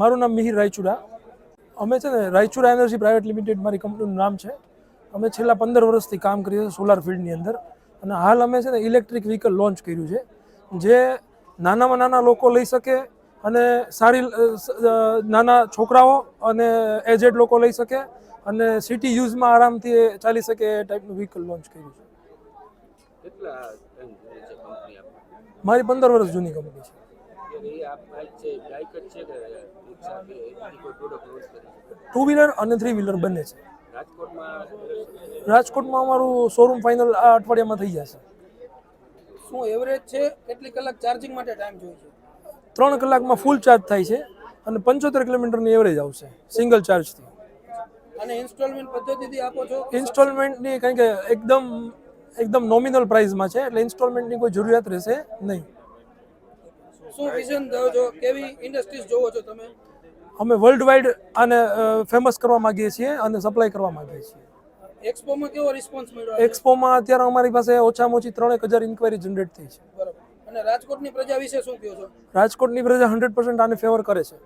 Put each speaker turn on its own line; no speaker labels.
મારું નામ મિહિર રાયચુડા. અમે છે ને રાયચુડા એનર્જી પ્રાઇવેટ લિમિટેડ મારી કંપનીનું નામ છે. અમે છેલ્લા પંદર વર્ષથી કામ કરીએ છીએ સોલાર ફિલ્ડની અંદર. અને હાલ અમે છે ને ઇલેક્ટ્રિક વ્હીકલ લોન્ચ કર્યું છે. જે નાનામાં નાના લોકો લઈ શકે અને સારી નાના છોકરાઓ અને એજેડ લોકો લઈ શકે અને સિટી યુઝમાં આરામથી ચાલી શકે એ ટાઈપનું વ્હીકલ લોન્ચ કર્યું છે. મારી પંદર વર્ષ જૂની કંપની છે.
આપ બાઇક છે બાઇક જ છે કે રિક્ષા કે એની કોઈ પ્રોડક્ટ લોન્ચ કરી
ટુ વ્હીલર અને થ્રી વ્હીલર બંને છે.
રાજકોટમાં
રાજકોટમાં અમારું શોરૂમ ફાઇનલ આ અઠવાડિયામાં થઈ જશે.
શું એવરેજ છે? કેટલી કલાક ચાર્જિંગ માટે ટાઈમ જોઈએ છે?
ત્રણ કલાકમાં ફૂલ ચાર્જ થાય છે અને પંચોતેર કિલોમીટરની એવરેજ આવશે સિંગલ ચાર્જથી
અને ઇન્સ્ટોલમેન્ટ પદ્ધતિથી આપો છો?
ઇન્સ્ટોલમેન્ટની કારણ કે એકદમ એકદમ નોમિનલ પ્રાઇસમાં છે એટલે ઇન્સ્ટોલમેન્ટની કોઈ જરૂરિયાત રહેશે નહીં.
શું વિઝન દો છો? કેવી ઇન્ડસ્ટ્રીઝ જોવો છો તમે?
અમે વર્લ્ડ વાઇડ આને ફેમસ કરવા માંગીએ છીએ અને સપ્લાય કરવા માંગીએ છીએ.
એક્સપોમાં કેવો રિસ્પોન્સ મળ્યો
એક્સપોમાં અત્યારે અમારી પાસે ઓછામાં ઓછી ત્રણેક હજાર ઇન્ક્વાયરી જનરેટ થઈ છે.
બરાબર. અને રાજકોટની પ્રજા વિશે શું કહો છો?
રાજકોટની પ્રજા હંડ્રેડ પર્સન્ટ આને ફેવર કરે છે.